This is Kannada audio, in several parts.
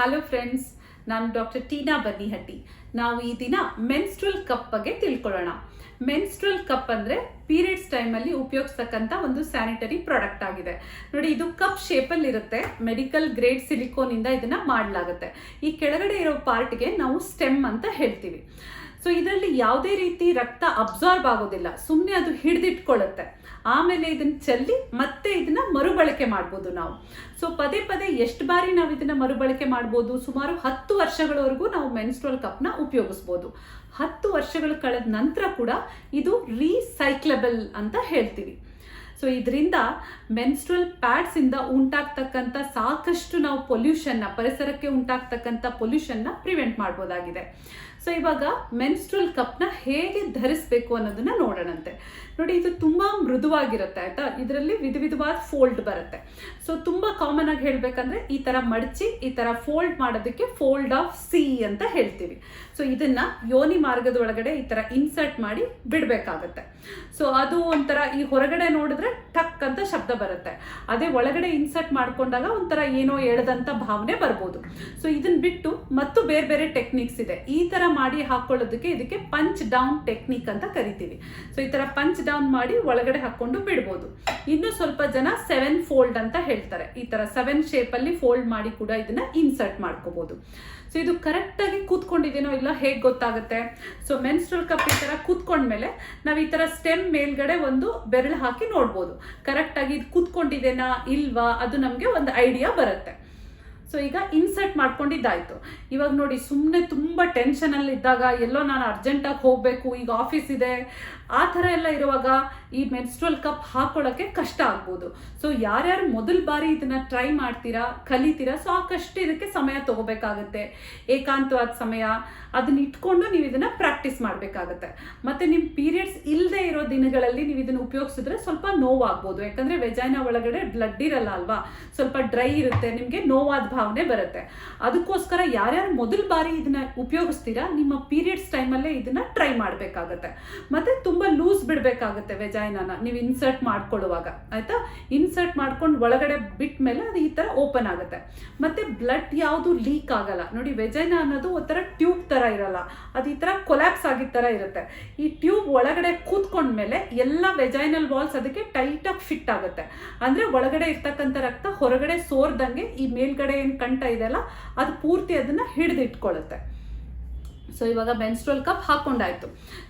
ಹಲೋ ಫ್ರೆಂಡ್ಸ್ ನಾನು ಡಾಕ್ಟರ್ ಟೀನಾ ಬನ್ನಿಹಟ್ಟಿ ನಾವು ಈ ದಿನ ಮೆನ್ಸ್ಟ್ರಲ್ ಕಪ್ ಬಗ್ಗೆ ತಿಳ್ಕೊಳ್ಳೋಣ. ಮೆನ್ಸ್ಟ್ರಲ್ ಕಪ್ ಅಂದರೆ ಪೀರಿಯಡ್ಸ್ ಟೈಮಲ್ಲಿ ಉಪಯೋಗಿಸ್ತಕ್ಕಂಥ ಒಂದು ಸ್ಯಾನಿಟರಿ ಪ್ರಾಡಕ್ಟ್ ಆಗಿದೆ. ನೋಡಿ, ಇದು ಕಪ್ ಶೇಪಲ್ಲಿ ಇರುತ್ತೆ. ಮೆಡಿಕಲ್ ಗ್ರೇಡ್ ಸಿಲಿಕೋನಿಂದ ಇದನ್ನ ಮಾಡಲಾಗುತ್ತೆ. ಈ ಕೆಳಗಡೆ ಇರೋ ಪಾರ್ಟ್ಗೆ ನಾವು ಸ್ಟೆಮ್ ಅಂತ ಹೇಳ್ತೀವಿ. ಸೊ ಇದರಲ್ಲಿ ಯಾವುದೇ ರೀತಿ ರಕ್ತ ಅಬ್ಸಾರ್ಬ್ ಆಗೋದಿಲ್ಲ. ಸುಮ್ಮನೆ ಅದು ಹಿಡಿದಿಟ್ಕೊಳ್ಳುತ್ತೆ. ಆಮೇಲೆ ಇದನ್ನ ಚೆಲ್ಲಿ ಮತ್ತೆ ಇದನ್ನ ಮರುಬಳಕೆ ಮಾಡ್ಬೋದು ನಾವು. ಸೊ ಪದೇ ಪದೇ ಎಷ್ಟು ಬಾರಿ ನಾವು ಇದನ್ನ ಮರುಬಳಕೆ ಮಾಡ್ಬೋದು? ಸುಮಾರು ಹತ್ತು ವರ್ಷಗಳವರೆಗೂ ನಾವು ಮೆನ್ಸ್ಟ್ರಲ್ ಕಪ್ನ ಉಪಯೋಗಿಸ್ಬೋದು. ಹತ್ತು ವರ್ಷಗಳು ಕಳೆದ ನಂತರ ಕೂಡ ಇದು ರೀಸೈಕ್ಲಬಲ್ ಅಂತ ಹೇಳ್ತೀವಿ. ಸೊ ಇದರಿಂದ ಮೆನ್ಸ್ಟ್ರಲ್ ಪ್ಯಾಡ್ಸಿಂದ ಉಂಟಾಗ್ತಕ್ಕಂಥ ಸಾಕಷ್ಟು ನಾವು ಪೊಲ್ಯೂಷನ್ನ ಪರಿಸರಕ್ಕೆ ಉಂಟಾಗ್ತಕ್ಕಂಥ ಪೊಲ್ಯೂಷನ್ನ ಪ್ರಿವೆಂಟ್ ಮಾಡ್ಬೋದಾಗಿದೆ. ಸೊ ಇವಾಗ ಮೆನ್ಸ್ಟ್ರಲ್ ಕಪ್ನ ಹೇಗೆ ಧರಿಸಬೇಕು ಅನ್ನೋದನ್ನ ನೋಡೋಣಂತೆ. ನೋಡಿ, ಇದು ತುಂಬ ಮೃದುವಾಗಿರುತ್ತೆ, ಆಯ್ತಾ? ಇದರಲ್ಲಿ ವಿಧ ವಿಧವಾದ ಫೋಲ್ಡ್ ಬರುತ್ತೆ. ಸೊ ತುಂಬ ಕಾಮನ್ ಆಗಿ ಹೇಳ್ಬೇಕಂದ್ರೆ ಈ ಥರ ಮಡಚಿ, ಈ ಥರ ಫೋಲ್ಡ್ ಮಾಡೋದಕ್ಕೆ ಫೋಲ್ಡ್ ಆಫ್ ಸಿ ಅಂತ ಹೇಳ್ತೀವಿ. ಸೊ ಇದನ್ನ ಯೋನಿ ಮಾರ್ಗದ ಒಳಗಡೆ ಈ ಥರ ಇನ್ಸರ್ಟ್ ಮಾಡಿ ಬಿಡಬೇಕಾಗತ್ತೆ. ಸೊ ಅದು ಒಂಥರ ಈ ಹೊರಗಡೆ ನೋಡಿದ್ರೆ ಟಕ್ ಅಂತ ಶಬ್ದ ಬರುತ್ತೆ. ಅದೇ ಒಳಗಡೆ ಇನ್ಸರ್ಟ್ ಮಾಡ್ಕೊಂಡಾಗ ಒಂಥರ ಏನೋ ಎಳೆದಂತ ಭಾವನೆ ಬರ್ಬೋದು. ಸೊ ಇದನ್ನ ಬಿಟ್ಟು ಮತ್ತು ಬೇರೆ ಬೇರೆ ಟೆಕ್ನಿಕ್ಸ್ ಇದೆ. ಈ ತರ ಮಾಡಿ ಹಾಕೊಳ್ಳೋದಕ್ಕೆ ಇದಕ್ಕೆ ಪಂಚ್ ಡೌನ್ ಟೆಕ್ನಿಕ್ ಅಂತ ಕರಿತೀವಿ. ಸೊ ಈ ತರ ಪಂಚ್ ಡೌನ್ ಮಾಡಿ ಒಳಗಡೆ ಹಾಕೊಂಡು ಬಿಡ್ಬೋದು. ಇನ್ನು ಸ್ವಲ್ಪ ಜನ ಸೆವೆನ್ ಫೋಲ್ಡ್ ಅಂತ ಹೇಳ್ತಾರೆ. ಈ ತರ ಸೆವೆನ್ ಶೇಪಲ್ಲಿ ಫೋಲ್ಡ್ ಮಾಡಿ ಕೂಡ ಇದನ್ನ ಇನ್ಸರ್ಟ್ ಮಾಡ್ಕೋಬೋದು. ಸೊ ಇದು ಕರೆಕ್ಟಾಗಿ ಕೂತ್ಕೊಂಡಿದೇನೋ ಇಲ್ಲ ಹೇಗೆ ಗೊತ್ತಾಗುತ್ತೆ? ಸೊ ಮೆನ್ಸ್ಟ್ರಲ್ ಕಪ್ ಈ ಥರ ಕೂತ್ಕೊಂಡ್ಮೇಲೆ ನಾವು ಈ ಥರ ಸ್ಟೆಮ್ ಮೇಲ್ಗಡೆ ಒಂದು ಬೆರಳು ಹಾಕಿ ನೋಡ್ಬೋದು. ಕರೆಕ್ಟಾಗಿ ಇದು ಕೂತ್ಕೊಂಡಿದೇನಾ ಇಲ್ವಾ ಅದು ನಮಗೆ ಒಂದು ಐಡಿಯಾ ಬರುತ್ತೆ. ಸೊ ಈಗ ಇನ್ಸರ್ಟ್ ಮಾಡ್ಕೊಂಡಿದ್ದಾಯ್ತು. ಇವಾಗ ನೋಡಿ ಸುಮ್ಮನೆ ತುಂಬ ಟೆನ್ಷನಲ್ಲಿ ಇದ್ದಾಗ ಎಲ್ಲೋ ನಾನು ಅರ್ಜೆಂಟಾಗಿ ಹೋಗಬೇಕು, ಈಗ ಆಫೀಸ್ ಇದೆ. ಆ ಥರ ಎಲ್ಲ ಇರುವಾಗ ಈ ಮೆನ್ಸ್ಟ್ರಲ್ ಕಪ್ ಹಾಕೊಳ್ಳೋಕ್ಕೆ ಕಷ್ಟ ಆಗ್ಬೋದು. ಸೊ ಯಾರ್ಯಾರು ಮೊದಲ ಬಾರಿ ಇದನ್ನ ಟ್ರೈ ಮಾಡ್ತೀರಾ, ಕಲಿತೀರಾ ಸೊ ಸಾಕಷ್ಟು ಇದಕ್ಕೆ ಸಮಯ ತಗೋಬೇಕಾಗತ್ತೆ. ಏಕಾಂತವಾದ ಸಮಯ, ಅದನ್ನ ಇಟ್ಕೊಂಡು ನೀವು ಇದನ್ನ ಪ್ರಾಕ್ಟೀಸ್ ಮಾಡಬೇಕಾಗತ್ತೆ. ಮತ್ತೆ ನಿಮ್ಮ ಪೀರಿಯಡ್ಸ್ ಇಲ್ಲದೆ ಇರೋ ದಿನಗಳಲ್ಲಿ ನೀವು ಇದನ್ನ ಉಪಯೋಗಿಸಿದ್ರೆ ಸ್ವಲ್ಪ ನೋವಾಗ್ಬೋದು. ಯಾಕಂದ್ರೆ ವೆಜೈನ ಒಳಗಡೆ ಬ್ಲಡ್ ಇರಲ್ಲ ಅಲ್ವಾ? ಸ್ವಲ್ಪ ಡ್ರೈ ಇರುತ್ತೆ, ನಿಮಗೆ ನೋವಾದ ಭಾವನೆ ಬರುತ್ತೆ. ಅದಕ್ಕೋಸ್ಕರ ಯಾರ್ಯಾರು ಮೊದಲ ಬಾರಿ ಇದನ್ನ ಉಪಯೋಗಿಸ್ತೀರಾ, ನಿಮ್ಮ ಪೀರಿಯಡ್ಸ್ ಟೈಮಲ್ಲೇ ಇದನ್ನ ಟ್ರೈ ಮಾಡಬೇಕಾಗತ್ತೆ. ಮತ್ತೆ ತುಂಬಾ ಲೂಸ್ ಬಿಡಬೇಕಾಗುತ್ತೆ ವೆಜಾಯ್ನಾನ ನೀವು ಇನ್ಸರ್ಟ್ ಮಾಡ್ಕೊಳ್ಳುವಾಗ, ಆಯ್ತಾ? ಇನ್ಸರ್ಟ್ ಮಾಡ್ಕೊಂಡು ಒಳಗಡೆ ಬಿಟ್ಟ ಮೇಲೆ ಅದು ಈ ತರ ಓಪನ್ ಆಗುತ್ತೆ. ಮತ್ತೆ ಬ್ಲಡ್ ಯಾವುದು ಲೀಕ್ ಆಗಲ್ಲ. ನೋಡಿ ವೆಜೈನ ಅನ್ನೋದು ಒಂಥರ ಟ್ಯೂಬ್ ತರ ಇರಲ್ಲ. ಅದು ಈ ತರ ಕೊಲ್ಯಾಪ್ಸ್ ಆಗಿದ ತರ ಇರುತ್ತೆ. ಈ ಟ್ಯೂಬ್ ಒಳಗಡೆ ಕೂತ್ಕೊಂಡ್ಮೇಲೆ ಎಲ್ಲ ವೆಜೈನಲ್ ವಾಲ್ಸ್ ಅದಕ್ಕೆ ಟೈಟ್ ಆಗಿ ಫಿಟ್ ಆಗುತ್ತೆ. ಅಂದ್ರೆ ಒಳಗಡೆ ಇರ್ತಕ್ಕಂಥ ರಕ್ತ ಹೊರಗಡೆ ಸೋರ್ದಂಗೆ ಈ ಮೇಲ್ಗಡೆ ಏನು ಕಂಠ ಇದೆಯಲ್ಲ ಅದು ಪೂರ್ತಿ ಅದನ್ನ ಹಿಡಿದಿಟ್ಕೊಳ್ಳುತ್ತೆ ಸೊ ಇವಾಗ ಬೆನ್ಸ್ಟ್ರೋಲ್ ಕಪ್ ಹಾಕೊಂಡಾಯ್ತು.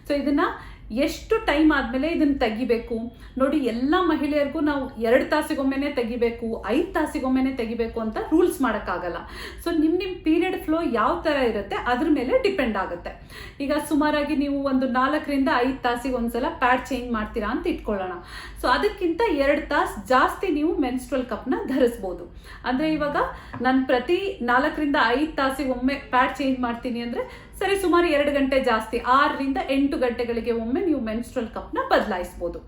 ಸೊ ಇದನ್ನ ಎಷ್ಟು ಟೈಮ್ ಆದಮೇಲೆ ಇದನ್ನು ತೆಗಿಬೇಕು? ನೋಡಿ, ಎಲ್ಲ ಮಹಿಳೆಯರಿಗೂ ನಾವು ಎರಡು ತಾಸಿಗೊಮ್ಮೆನೇ ತೆಗಿಬೇಕು, ಐದು ತಾಸಿಗೊಮ್ಮೆನೇ ತೆಗಿಬೇಕು ಅಂತ ರೂಲ್ಸ್ ಮಾಡೋಕ್ಕಾಗಲ್ಲ. ಸೊ ನಿಮ್ಮ ನಿಮ್ಮ ಪೀರಿಯಡ್ ಫ್ಲೋ ಯಾವ ಥರ ಇರುತ್ತೆ, ಅದ್ರ ಮೇಲೆ ಡಿಪೆಂಡ್ ಆಗುತ್ತೆ. ಈಗ ಸುಮಾರಾಗಿ ನೀವು ಒಂದು ನಾಲ್ಕರಿಂದ ಐದು ತಾಸಿಗೆ ಒಂದ್ಸಲ ಪ್ಯಾಡ್ ಚೇಂಜ್ ಮಾಡ್ತೀರಾ ಅಂತ ಇಟ್ಕೊಳ್ಳೋಣ. ಸೊ ಅದಕ್ಕಿಂತ ಎರಡು ತಾಸು ಜಾಸ್ತಿ ನೀವು ಮೆನ್ಸ್ಟ್ರಲ್ ಕಪ್ನ ಧರಿಸ್ಬೋದು. ಅಂದರೆ ಇವಾಗ ನಾನು ಪ್ರತಿ ನಾಲ್ಕರಿಂದ ಐದು ತಾಸಿಗೆ ಒಮ್ಮೆ ಪ್ಯಾಡ್ ಚೇಂಜ್ ಮಾಡ್ತೀನಿ ಅಂದರೆ ಸರಿ, ಸುಮಾರು ಎರಡು ಗಂಟೆ ಜಾಸ್ತಿ, ಆರರಿಂದ ಎಂಟು ಗಂಟೆಗಳಿಗೆ ಒಮ್ಮೆ ನೀವು ಮೆನ್ಸ್ಟ್ರಲ್ ಕಪ್ನ ಬದಲಾಯಿಸ್ಬೋದು.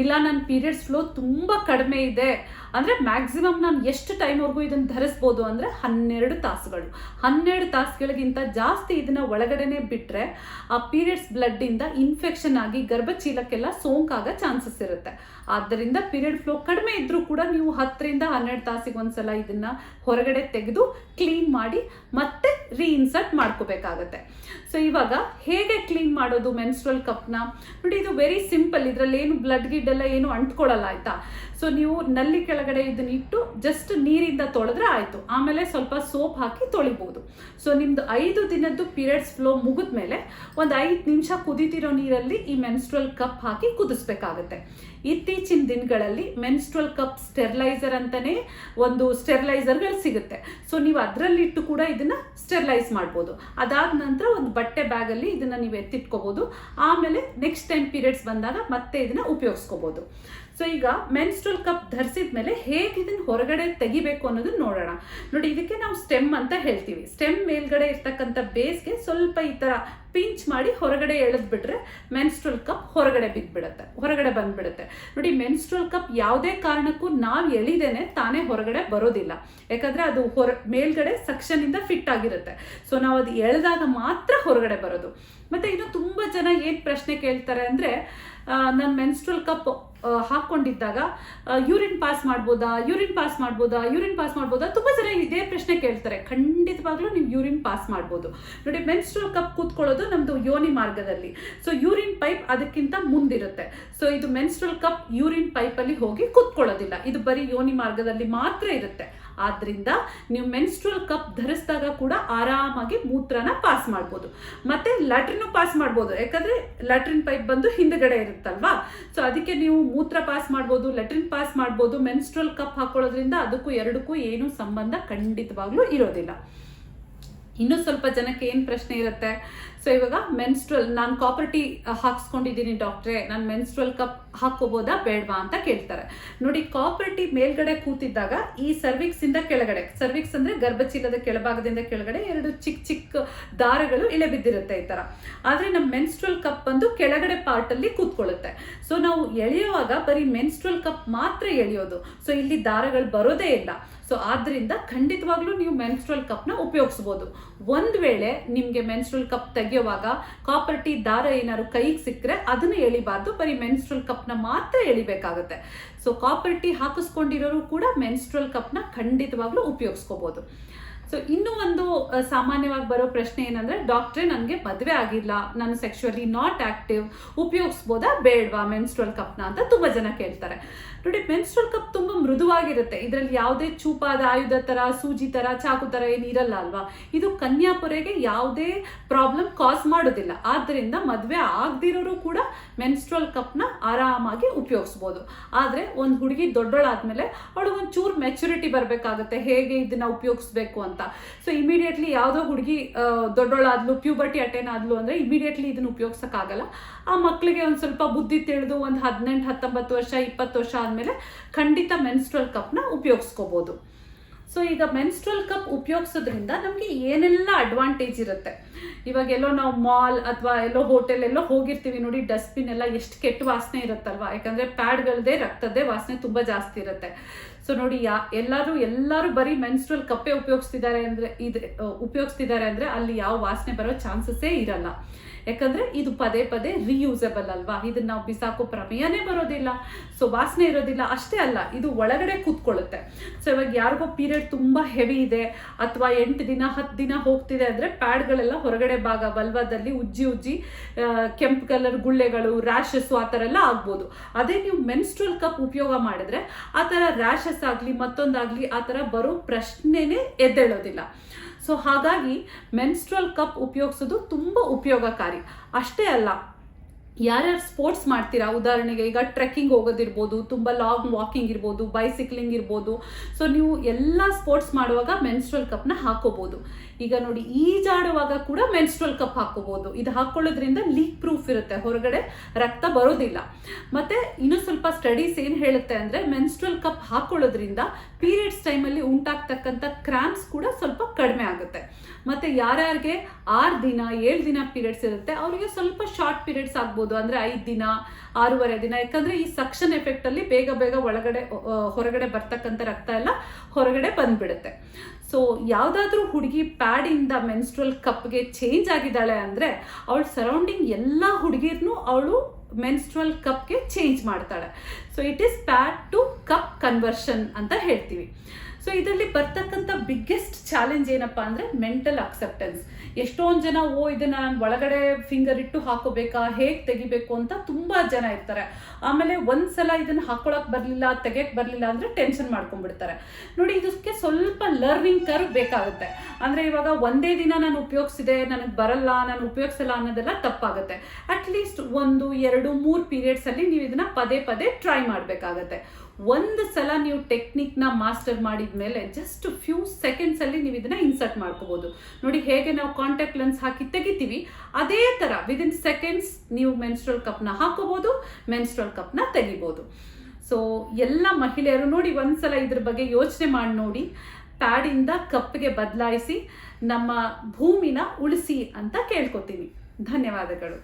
ಇಲ್ಲ, ನನ್ನ ಪೀರಿಯಡ್ಸ್ ಫ್ಲೋ ತುಂಬ ಕಡಿಮೆ ಇದೆ. ಅಂದರೆ ಮ್ಯಾಕ್ಸಿಮಮ್ ನಾನು ಎಷ್ಟು ಟೈಮ್ವರೆಗೂ ಇದನ್ನು ಧರಿಸ್ಬೋದು ಅಂದರೆ ಹನ್ನೆರಡು ತಾಸುಗಳು. ಹನ್ನೆರಡು ತಾಸುಗಳಿಗಿಂತ ಜಾಸ್ತಿ ಇದನ್ನು ಒಳಗಡೆನೆ ಬಿಟ್ಟರೆ ಆ ಪೀರಿಯಡ್ಸ್ ಬ್ಲಡ್ಡಿಂದ ಇನ್ಫೆಕ್ಷನ್ ಆಗಿ ಗರ್ಭಚೀಲಕ್ಕೆಲ್ಲ ಸೋಂಕಾಗೋ ಚಾನ್ಸಸ್ ಇರುತ್ತೆ. ಆದ್ದರಿಂದ ಪೀರಿಯಡ್ ಫ್ಲೋ ಕಡಿಮೆ ಇದ್ದರೂ ಕೂಡ ನೀವು ಹತ್ತರಿಂದ ಹನ್ನೆರಡು ತಾಸಿಗೆ ಒಂದ್ಸಲ ಇದನ್ನ ಹೊರಗಡೆ ತೆಗೆದು ಕ್ಲೀನ್ ಮಾಡಿ ಮತ್ತೆ ರೀಇನ್ಸರ್ಟ್ ಮಾಡ್ಕೋಬೇಕಾಗತ್ತೆ. ಸೊ ಇವಾಗ ಹೇಗೆ ಕ್ಲೀನ್ ಮಾಡೋದು ಮೆನ್ಸ್ಟ್ರಲ್ ಕಪ್ನ ನೋಡಿ, ಇದು ವೆರಿ ಸಿಂಪಲ್ ಇದರಲ್ಲಿ ಏನು ಬ್ಲಡ್ ಗಿಡ್ ಎಲ್ಲ ಏನು ಅಂಟ್ಕೊಳ್ಳಲ್ಲ, ಆಯ್ತಾ? ಸೊ ನೀವು ನಲ್ಲಿ ಕೆಳಗಡೆ ಇದನ್ನ ಇಟ್ಟು ಜಸ್ಟ್ ನೀರಿಂದ ತೊಳೆದ್ರೆ ಆಯಿತು. ಆಮೇಲೆ ಸ್ವಲ್ಪ ಸೋಪ್ ಹಾಕಿ ತೊಳಿಬೋದು. ಸೊ ನಿಮ್ದು ಐದು ದಿನದ್ದು ಪೀರಿಯಡ್ಸ್ ಫ್ಲೋ ಮುಗಿದ ಮೇಲೆ ಒಂದು ಐದು ನಿಮಿಷ ಕುದಿತಿರೋ ನೀರಲ್ಲಿ ಈ ಮೆನ್ಸ್ಟ್ರಲ್ ಕಪ್ ಹಾಕಿ ಕುದಿಸ್ಬೇಕಾಗತ್ತೆ. ಇತ್ತೀಚಿನ ದಿನಗಳಲ್ಲಿ ಮೆನ್ಸ್ಟ್ರಲ್ ಕಪ್ ಸ್ಟೆರ್ಲೈಸರ್ ಅಂತಲೇ ಒಂದು ಸ್ಟೆರ್ಲೈಸರ್ಗಳು ಸಿಗುತ್ತೆ. ಸೊ ನೀವು ಅದರಲ್ಲಿಟ್ಟು ಕೂಡ ಇದನ್ನ ಸ್ಟೆರ್ಲೈಸ್ ಮಾಡ್ಬೋದು. ಅದಾದ ನಂತರ ಒಂದು ಬಟ್ಟೆ ಬ್ಯಾಗಲ್ಲಿ ಇದನ್ನ ನೀವು ಎತ್ತಿಟ್ಕೋಬೋದು. ಆಮೇಲೆ ನೆಕ್ಸ್ಟ್ ಟೈಮ್ ಪೀರಿಯಡ್ಸ್ ಬಂದಾಗ ಮತ್ತೆ ಇದನ್ನ ಉಪಯೋಗಿಸ್ಕೋಬಹುದು ಸೊ ಈಗ ಮೆನ್ಸ್ಟ್ರಲ್ ಕಪ್ ಧರಿಸಿದ ಮೇಲೆ ಹೇಗೆ ಇದನ್ನ ಹೊರಗಡೆ ತೆಗಿಬೇಕು ಅನ್ನೋದನ್ನ ನೋಡೋಣ. ನೋಡಿ, ಇದಕ್ಕೆ ನಾವು ಸ್ಟೆಮ್ ಅಂತ ಹೇಳ್ತೀವಿ. ಸ್ಟೆಮ್ ಮೇಲ್ಗಡೆ ಇರ್ತಕ್ಕಂಥ ಬೇಸ್ಗೆ ಸ್ವಲ್ಪ ಈ ತರ ಪಿಂಚ್ ಮಾಡಿ ಹೊರಗಡೆ ಎಳೆದ್ಬಿಟ್ರೆ ಮೆನ್ಸ್ಟ್ರಲ್ ಕಪ್ ಹೊರಗಡೆ ಬಿದ್ದ್ಬಿಡುತ್ತೆ ಹೊರಗಡೆ ಬಂದ್ಬಿಡುತ್ತೆ. ನೋಡಿ ಮೆನ್ಸ್ಟ್ರಲ್ ಕಪ್ ಯಾವುದೇ ಕಾರಣಕ್ಕೂ ನಾವು ಎಳಿದೇನೆ ತಾನೇ ಹೊರಗಡೆ ಬರೋದಿಲ್ಲ. ಯಾಕಂದ್ರೆ ಅದು ಹೊರ, ಮೇಲ್ಗಡೆ ಸಕ್ಷನ್ ಇಂದ ಫಿಟ್ ಆಗಿರುತ್ತೆ. ಸೊ ನಾವು ಅದು ಎಳೆದಾಗ ಮಾತ್ರ ಹೊರಗಡೆ ಬರೋದು. ಮತ್ತೆ ಇನ್ನು ತುಂಬಾ ಜನ ಏನು ಪ್ರಶ್ನೆ ಕೇಳ್ತಾರೆ ಅಂದ್ರೆ ನನ್ನ ಮೆನ್ಸ್ಟ್ರಲ್ ಕಪ್ ಹಾಕೊಂಡಿದ್ದಾಗ ಯೂರಿನ್ ಪಾಸ್ ಮಾಡ್ಬೋದಾ ಯೂರಿನ್ ಪಾಸ್ ಮಾಡ್ಬೋದಾ ಯೂರಿನ್ ಪಾಸ್ ಮಾಡ್ಬೋದಾ? ತುಂಬ ಜನ ಇದೇ ಪ್ರಶ್ನೆ ಕೇಳ್ತಾರೆ. ಖಂಡಿತವಾಗ್ಲೂ ನೀವು ಯೂರಿನ್ ಪಾಸ್ ಮಾಡ್ಬೋದು. ನೋಡಿ ಮೆನ್ಸ್ಟ್ರಲ್ ಕಪ್ ಕೂತ್ಕೊಳ್ಳೋದು ನಮ್ಮದು ಯೋನಿ ಮಾರ್ಗದಲ್ಲಿ. ಸೊ ಯೂರಿನ್ ಪೈಪ್ ಅದಕ್ಕಿಂತ ಮುಂದಿರುತ್ತೆ. ಸೊ ಇದು ಮೆನ್ಸ್ಟ್ರಲ್ ಕಪ್ ಯೂರಿನ್ ಪೈಪಲ್ಲಿ ಹೋಗಿ ಕೂತ್ಕೊಳ್ಳೋದಿಲ್ಲ. ಇದು ಬರೀ ಯೋನಿ ಮಾರ್ಗದಲ್ಲಿ ಮಾತ್ರ ಇರುತ್ತೆ. ಆದ್ರಿಂದ ನೀವು ಮೆನ್ಸ್ಟ್ರಲ್ ಕಪ್ ಧರಿಸಿದಾಗ ಕೂಡ ಆರಾಮಾಗಿ ಮೂತ್ರನ ಪಾಸ್ ಮಾಡ್ಬೋದು. ಮತ್ತೆ ಲ್ಯಾಟ್ರಿನ್ ಪಾಸ್ ಮಾಡ್ಬೋದು. ಯಾಕಂದ್ರೆ ಲ್ಯಾಟ್ರಿನ್ ಪೈಪ್ ಬಂದು ಹಿಂದ್ಗಡೆ ಇರುತ್ತಲ್ವಾ? ಸೊ ಅದಕ್ಕೆ ನೀವು ಮೂತ್ರ ಪಾಸ್ ಮಾಡ್ಬೋದು ಲ್ಯಾಟ್ರಿನ್ ಪಾಸ್ ಮಾಡ್ಬೋದು ಮೆನ್ಸ್ಟ್ರಲ್ ಕಪ್ ಹಾಕೊಳ್ಳೋದ್ರಿಂದ ಅದಕ್ಕೂ ಎರಡಕ್ಕೂ ಏನು ಸಂಬಂಧ ಖಂಡಿತವಾಗ್ಲೂ ಇರೋದಿಲ್ಲ. ಇನ್ನೂ ಸ್ವಲ್ಪ ಜನಕ್ಕೆ ಏನು ಪ್ರಶ್ನೆ ಇರುತ್ತೆ? ಸೊ ಇವಾಗ ಮೆನ್ಸ್ಟ್ರಲ್ ನಾನು ಕಾಪರ್ಟಿ ಹಾಕ್ಸ್ಕೊಂಡಿದ್ದೀನಿ ಡಾಕ್ಟ್ರೆ ನಾನು ಮೆನ್ಸ್ಟ್ರಲ್ ಕಪ್ ಹಾಕೋಬೋದಾ ಬೇಡವಾ ಅಂತ ಕೇಳ್ತಾರೆ. ನೋಡಿ ಕಾಪರ್ಟಿ ಮೇಲ್ಗಡೆ ಕೂತಿದ್ದಾಗ ಈ ಸರ್ವಿಕ್ಸ್ ಇಂದ ಕೆಳಗಡೆ ಸರ್ವಿಕ್ಸ್ ಅಂದ್ರೆ ಗರ್ಭಚೀಲದ ಕೆಳಭಾಗದಿಂದ ಕೆಳಗಡೆ ಎರಡು ಚಿಕ್ಕ ಚಿಕ್ಕ ದಾರಗಳು ಇಳೆ ಬಿದ್ದಿರುತ್ತೆ ಈ ತರ. ಆದರೆ ನಮ್ಮ ಮೆನ್ಸ್ಟ್ರಲ್ ಕಪ್ ಬಂದು ಕೆಳಗಡೆ ಪಾರ್ಟ್ ಅಲ್ಲಿ ಕೂತ್ಕೊಳ್ಳುತ್ತೆ. ಸೊ ನಾವು ಎಳೆಯುವಾಗ ಬರೀ ಮೆನ್ಸ್ಟ್ರಲ್ ಕಪ್ ಮಾತ್ರ ಎಳೆಯೋದು. ಸೊ ಇಲ್ಲಿ ದಾರಗಳು ಬರೋದೇ ಇಲ್ಲ. ಸೊ ಆದ್ದರಿಂದ ಖಂಡಿತವಾಗ್ಲೂ ನೀವು ಮೆನ್ಸ್ಟ್ರಲ್ ಕಪ್ನ ಉಪಯೋಗಿಸ್ಬೋದು. ಒಂದ್ ವೇಳೆ ನಿಮಗೆ ಮೆನ್ಸ್ಟ್ರಲ್ ಕಪ್ ತೆಗೆಯುವಾಗ ಕಾಪರ್ಟಿ ದಾರ ಏನಾದ್ರು ಕೈಗೆ ಸಿಕ್ಕರೆ ಅದನ್ನ ಎಳಿಬಾರ್ದು, ಬರೀ ಮೆನ್ಸ್ಟ್ರಲ್ ಕಪ್ನ ಮಾತ್ರ ಎಳಿಬೇಕಾಗುತ್ತೆ. ಸೊ ಕಾಪರ್ಟಿ ಹಾಕಿಸ್ಕೊಂಡಿರೋರು ಕೂಡ ಮೆನ್ಸ್ಟ್ರಲ್ ಕಪ್ನ ಖಂಡಿತವಾಗ್ಲೂ ಉಪಯೋಗಿಸ್ಕೋಬಹುದು ಸೊ ಇನ್ನೂ ಒಂದು ಸಾಮಾನ್ಯವಾಗಿ ಬರೋ ಪ್ರಶ್ನೆ ಏನಂದ್ರೆ ಡಾಕ್ಟ್ರೆ ನನಗೆ ಮದುವೆ ಆಗಿಲ್ಲ, ನಾನು ಸೆಕ್ಷುವಲಿ ನಾಟ್ ಆಕ್ಟಿವ್ ಉಪಯೋಗಿಸ್ಬೋದಾ ಬೇಡವಾ ಮೆನ್ಸ್ಟ್ರಲ್ ಕಪ್ನ ಅಂತ ತುಂಬಾ ಜನ ಕೇಳ್ತಾರೆ. ನೋಡಿ ಮೆನ್ಸ್ಟ್ರಲ್ ಕಪ್ ತುಂಬಾ ಮೃದುವಾಗಿರುತ್ತೆ. ಇದರಲ್ಲಿ ಯಾವುದೇ ಚೂಪಾದ ಆಯುಧ ತರ, ಸೂಜಿ ತರ, ಚಾಕು ತರ ಏನಿರಲ್ಲ ಅಲ್ವಾ? ಇದು ಕನ್ಯಾಪುರೆಗೆ ಯಾವುದೇ ಪ್ರಾಬ್ಲಮ್ ಕಾಸ್ ಮಾಡೋದಿಲ್ಲ. ಆದ್ದರಿಂದ ಮದುವೆ ಆಗದಿರೋರು ಕೂಡ ಮೆನ್ಸ್ಟ್ರಲ್ ಕಪ್ನ ಆರಾಮಾಗಿ ಉಪಯೋಗಿಸ್ಬೋದು. ಆದರೆ, ಒಂದು ಹುಡುಗಿ ದೊಡ್ಡೋಳಾದ್ಮೇಲೆ ಅವಳಿಗೊಂದು ಚೂರು ಮೆಚುರಿಟಿ ಬರಬೇಕಾಗುತ್ತೆ. ಹೇಗೆ ಇದನ್ನು ಉಪಯೋಗಿಸ್ಬೇಕು ಅಂತ. ಸೊ ಇಮಿಡಿಯೇಟ್ಲಿ ಯಾವುದೋ ಹುಡುಗಿ ದೊಡ್ಡೋಳಾದ್ಲು ಪ್ಯೂಬರ್ಟಿ ಅಟೆನ್ ಆದ್ಲು ಅಂದರೆ ಇಮಿಡಿಯೇಟ್ಲಿ ಇದನ್ನು ಉಪಯೋಗಿಸೋಕ್ಕಾಗಲ್ಲ. ಆ ಮಕ್ಕಳಿಗೆ ಒಂದು ಸ್ವಲ್ಪ ಬುದ್ಧಿ ತಿಳಿದು ಒಂದು ಹದಿನೆಂಟು, ಹತ್ತೊಂಬತ್ತು ವರ್ಷ, ಇಪ್ಪತ್ತು ವರ್ಷ ಆದಮೇಲೆ ಖಂಡಿತ ಮೆನ್ಸ್ಟ್ರಲ್ ಕಪ್ನ ಉಪಯೋಗಿಸ್ಕೋಬೋದು. ಸೊ ಈಗ ಮೆನ್ಸ್ಟ್ರಲ್ ಕಪ್ ಉಪಯೋಗಿಸೋದ್ರಿಂದ ನಮಗೆ ಏನೆಲ್ಲ ಅಡ್ವಾಂಟೇಜ್ ಇರುತ್ತೆ? ಇವಾಗ ಎಲ್ಲೋ ನಾವು ಮಾಲ್ ಅಥವಾ ಎಲ್ಲೋ ಹೋಟೆಲ್ ಎಲ್ಲೋ ಹೋಗಿರ್ತೀವಿ ನೋಡಿ ಡಸ್ಟ್ಬಿನ್ ಎಲ್ಲ ಎಷ್ಟು ಕೆಟ್ಟ ವಾಸನೆ ಇರುತ್ತಲ್ವಾ? ಯಾಕಂದರೆ ಪ್ಯಾಡ್ಗಳದೇ ರಕ್ತದ್ದೇ ವಾಸನೆ ತುಂಬ ಜಾಸ್ತಿ ಇರುತ್ತೆ. ಸೊ ನೋಡಿ, ಯಾ ಎಲ್ಲರೂ ಎಲ್ಲರೂ ಬರೀ ಮೆನ್ಸ್ಟ್ರಲ್ ಕಪ್ಪೆ ಉಪಯೋಗಿಸ್ತಿದ್ದಾರೆ ಅಂದ್ರೆ ಇದು ಉಪಯೋಗಿಸ್ತಿದ್ದಾರೆ ಅಂದ್ರೆ ಅಲ್ಲಿ ಯಾವ ವಾಸನೆ ಬರೋ ಚಾನ್ಸಸ್ಸೇ ಇರಲ್ಲ. ಯಾಕಂದ್ರೆ ಇದು ಪದೇ ಪದೇ ರಿಯೂಸಬಲ್ ಅಲ್ವಾ? ಇದನ್ನ ನಾವು ಬಿಸಾಕೋ ಪ್ರಮೇಯನೇ ಬರೋದಿಲ್ಲ. ಸೊ ವಾಸನೆ ಇರೋದಿಲ್ಲ. ಅಷ್ಟೇ ಅಲ್ಲ, ಇದು ಒಳಗಡೆ ಕೂತ್ಕೊಳ್ಳುತ್ತೆ. ಸೊ ಇವಾಗ ಯಾರಿಗೋ ಪೀರಿಯಡ್ ತುಂಬಾ ಹೆವಿ ಇದೆ, ಅಥವಾ ಎಂಟು ದಿನ, ಹತ್ತು ದಿನ ಹೋಗ್ತಿದೆ ಅಂದ್ರೆ ಪ್ಯಾಡ್ಗಳೆಲ್ಲ ಹೊರಗಡೆ ಭಾಗ ಬಲ್ವದಲ್ಲಿ ಉಜ್ಜಿ ಉಜ್ಜಿ ಕೆಂಪು ಕಲರ್ ಗುಳ್ಳೆಗಳು ರ್ಯಾಶಸ್ ಆ ಥರ ಎಲ್ಲ ಆಗ್ಬೋದು. ಅದೇ ನೀವು ಮೆನ್ಸ್ಟ್ರಲ್ ಕಪ್ ಉಪಯೋಗ ಮಾಡಿದ್ರೆ ಆ ಥರ ರ್ಯಾಶಸ್ ಆಗಲಿ ಮತ್ತೊಂದಾಗಲಿ ಆ ಥರ ಬರೋ ಪ್ರಶ್ನೆನೇ ಎದ್ದೇಳೋದಿಲ್ಲ. ಸೊ ಹಾಗಾಗಿ ಮೆನ್ಸ್ಟ್ರಲ್ ಕಪ್ ಉಪಯೋಗಿಸೋದು ತುಂಬ ಉಪಯೋಗಕಾರಿ. ಅಷ್ಟೇ ಅಲ್ಲ ಯಾರ್ಯಾರು ಸ್ಪೋರ್ಟ್ಸ್ ಮಾಡ್ತೀರಾ? ಉದಾಹರಣೆಗೆ ಈಗ ಟ್ರೆಕ್ಕಿಂಗ್ ಹೋಗೋದಿರ್ಬೋದು, ತುಂಬ ಲಾಂಗ್ ವಾಕಿಂಗ್ ಇರ್ಬೋದು ಬೈಸಿಕ್ಲಿಂಗ್ ಇರ್ಬೋದು. ಸೊ ನೀವು ಎಲ್ಲ ಸ್ಪೋರ್ಟ್ಸ್ ಮಾಡುವಾಗ ಮೆನ್ಸ್ಟ್ರಲ್ ಕಪ್ನ ಹಾಕೋಬೋದು. ಈಗ ನೋಡಿ ಈಜಾಡುವಾಗ ಕೂಡ ಮೆನ್ಸ್ಟ್ರಲ್ ಕಪ್ ಹಾಕೋಬಹುದು ಇದು ಹಾಕೊಳ್ಳೋದ್ರಿಂದ ಲೀಕ್ ಪ್ರೂಫ್ ಇರುತ್ತೆ. ಹೊರಗಡೆ ರಕ್ತ ಬರೋದಿಲ್ಲ. ಮತ್ತೆ ಇನ್ನೂ ಸ್ವಲ್ಪ ಸ್ಟಡೀಸ್ ಏನು ಹೇಳುತ್ತೆ ಅಂದ್ರೆ ಮೆನ್ಸ್ಟ್ರಲ್ ಕಪ್ ಹಾಕೊಳ್ಳೋದ್ರಿಂದ ಪೀರಿಯಡ್ಸ್ ಟೈಮಲ್ಲಿ ಉಂಟಾಗ್ತಕ್ಕಂಥ ಕ್ರಾಂಪ್ಸ್ ಕೂಡ ಸ್ವಲ್ಪ ಕಡಿಮೆ ಆಗುತ್ತೆ. ಮತ್ತೆ ಯಾರ್ಯಾರಿಗೆ ಆರು ದಿನ, ಏಳು ದಿನ ಪೀರಿಯಡ್ಸ್ ಇರುತ್ತೆ, ಅವರಿಗೆ ಸ್ವಲ್ಪ ಶಾರ್ಟ್ ಪೀರಿಯಡ್ಸ್ ಆಗ್ಬೋದು. ಅಂದ್ರೆ ಐದು ದಿನ, ಆರೂವರೆ ದಿನ. ಯಾಕಂದರೆ ಈ ಸಕ್ಷನ್ ಎಫೆಕ್ಟಲ್ಲಿ ಬೇಗ ಬೇಗ ಒಳಗಡೆ ಹೊರಗಡೆ ಬರ್ತಕ್ಕಂಥ ರಕ್ತ ಎಲ್ಲ ಹೊರಗಡೆ ಬಂದ್ಬಿಡುತ್ತೆ. ಸೊ ಯಾವುದಾದ್ರೂ ಹುಡುಗಿ ಪ್ಯಾಡಿಂದ ಮೆನ್ಸ್ಟ್ರಲ್ ಕಪ್ಗೆ ಚೇಂಜ್ ಆಗಿದ್ದಾಳೆ ಅಂದರೆ ಅವಳು ಸರೌಂಡಿಂಗ್ ಎಲ್ಲ ಹುಡುಗಿರ್ನು ಅವಳು ಮೆನ್ಸ್ಟ್ರಲ್ ಕಪ್ಗೆ ಚೇಂಜ್ ಮಾಡ್ತಾಳೆ. So it is pad to cup conversion ಅಂತ ಹೇಳ್ತೀವಿ. ಸೊ ಇದರಲ್ಲಿ ಬರ್ತಕ್ಕಂಥ ಬಿಗ್ಗೆಸ್ಟ್ ಚಾಲೆಂಜ್ ಏನಪ್ಪ ಅಂದರೆ ಮೆಂಟಲ್ ಅಕ್ಸೆಪ್ಟೆನ್ಸ್ ಎಷ್ಟೊಂದು ಜನ, ಓ, ಇದನ್ನು ನಾನು ಒಳಗಡೆ ಫಿಂಗರ್ ಇಟ್ಟು ಹಾಕೋಬೇಕಾ, ಹೇಗೆ ತೆಗಿಬೇಕು ಅಂತ ತುಂಬ ಜನ ಇರ್ತಾರೆ. ಆಮೇಲೆ ಒಂದ್ಸಲ ಇದನ್ನು ಹಾಕೊಳಕ್ ಬರಲಿಲ್ಲ, ತೆಗೆಯಕ್ ಬರಲಿಲ್ಲ ಅಂದರೆ ಟೆನ್ಷನ್ ಮಾಡ್ಕೊಂಡ್ಬಿಡ್ತಾರೆ. ನೋಡಿ, ಇದಕ್ಕೆ ಸ್ವಲ್ಪ ಲರ್ನಿಂಗ್ ಕರ್ ಬೇಕಾಗುತ್ತೆ. ಅಂದರೆ ಇವಾಗ ಒಂದೇ ದಿನ ನಾನು ಉಪಯೋಗಿಸಿದೆ, ನನಗೆ ಬರಲ್ಲ, ನಾನು ಉಪಯೋಗಿಸಲ್ಲ ಅನ್ನೋದೆಲ್ಲ ತಪ್ಪಾಗುತ್ತೆ. ಅಟ್ಲೀಸ್ಟ್ ಒಂದು, ಎರಡು, ಮೂರು ಪೀರಿಯಡ್ಸಲ್ಲಿ ನೀವು ಇದನ್ನು ಪದೇ ಪದೇ ಟ್ರೈ ಮಾಡಬೇಕಾಗತ್ತೆ. ಒಂದು ಸಲ ನೀವು ಟೆಕ್ನಿಕ್ನ ಮಾಸ್ಟರ್ ಮಾಡಿದ ಮೇಲೆ ಜಸ್ಟ್ ಫ್ಯೂ ಸೆಕೆಂಡ್ಸಲ್ಲಿ ನೀವು ಇದನ್ನ ಇನ್ಸರ್ಟ್ ಮಾಡ್ಕೋಬೋದು. ನೋಡಿ ಹೇಗೆ ನಾವು ಕಾಂಟ್ಯಾಕ್ಟ್ ಲೆನ್ಸ್ ಹಾಕಿ ತೆಗಿತೀವಿ, ಅದೇ ತರ ವಿದಿನ್ ಸೆಕೆಂಡ್ಸ್ ನೀವು ಮೆನ್ಸ್ಟ್ರಲ್ ಕಪ್ನ ಹಾಕೋಬಹುದು ಮೆನ್ಸ್ಟ್ರಲ್ ಕಪ್ನ ತೆಗಿಬೋದು. ಸೊ ಎಲ್ಲ ಮಹಿಳೆಯರು ನೋಡಿ ಒಂದ್ಸಲ ಇದ್ರ ಬಗ್ಗೆ ಯೋಚನೆ ಮಾಡಿ ನೋಡಿ ಪ್ಯಾಡಿಂದ ಕಪ್ಗೆ ಬದಲಾಯಿಸಿ ನಮ್ಮ ಭೂಮಿನ ಉಳಿಸಿ ಅಂತ ಕೇಳ್ಕೊತೀನಿ. ಧನ್ಯವಾದಗಳು.